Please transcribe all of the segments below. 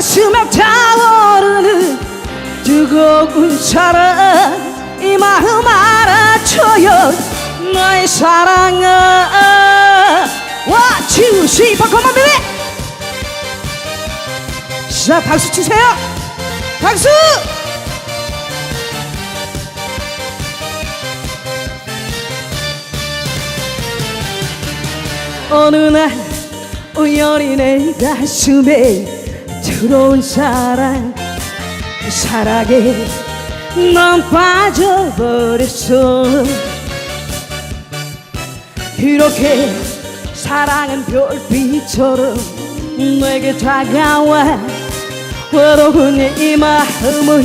가슴에 타오르는 뜨거운 사랑 이 마음 알아줘요. 너의 사랑아 와 come on baby 자 박수 치세요. 박수! 어느 날 우연히 내 가슴에 들어온 사랑 그 사랑에 넌 빠져버렸어 이렇게 사랑은 별빛처럼 내게 다가와 외로운 이 마음을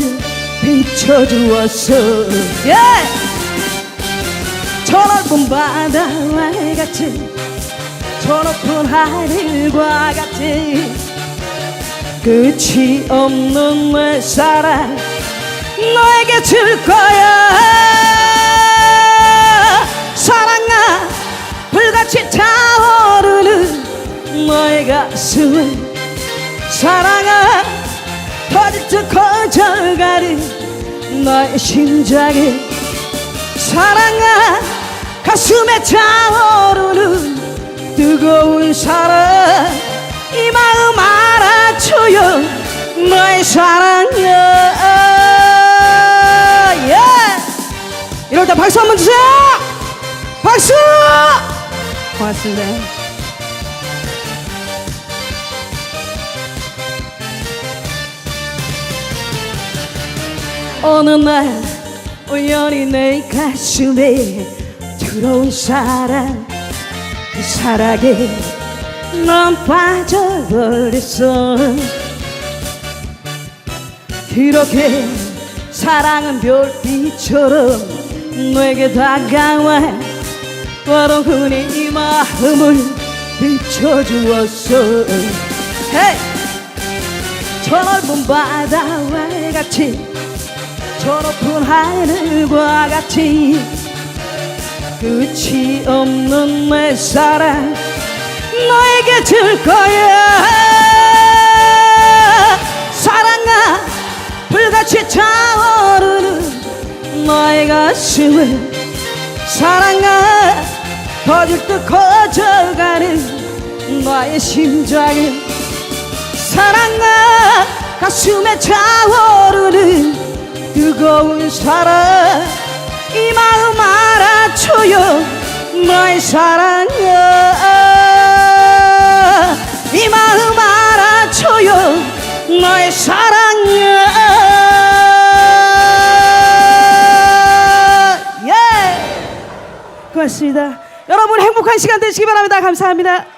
비춰주었어 yeah! 저 넓은 바다와 같이 저 높은 하늘과 같이 끝이 없는 내 사랑 너에게 줄 거야. 사랑아 불같이 타오르는 너의 가슴을 사랑아 터질 듯 커져가는 너의 심장에 사랑아 가슴에 타오르는 뜨거운 사랑 사랑이야 yeah. 이럴 때 박수 한번 주세요. 박수! 고맙습니다. 어느 날 우연히 내 가슴에 들어온 사랑 그 사랑에 넌 빠져버렸어 이렇게 사랑은 별빛처럼 내게 다가와 외로운 이 마음을 비춰주었어 hey! 저 넓은 바다와 같이 저 높은 하늘과 같이 끝이 없는 내 사랑 너에게 줄 거야 너의 가슴을 사랑아 터질 듯 커져가는 너의 심장을 사랑아 가슴에 차오르는 뜨거운 사랑 이 마음 알아줘요. 너의 사랑 고맙습니다. 여러분 행복한 시간 되시기 바랍니다. 감사합니다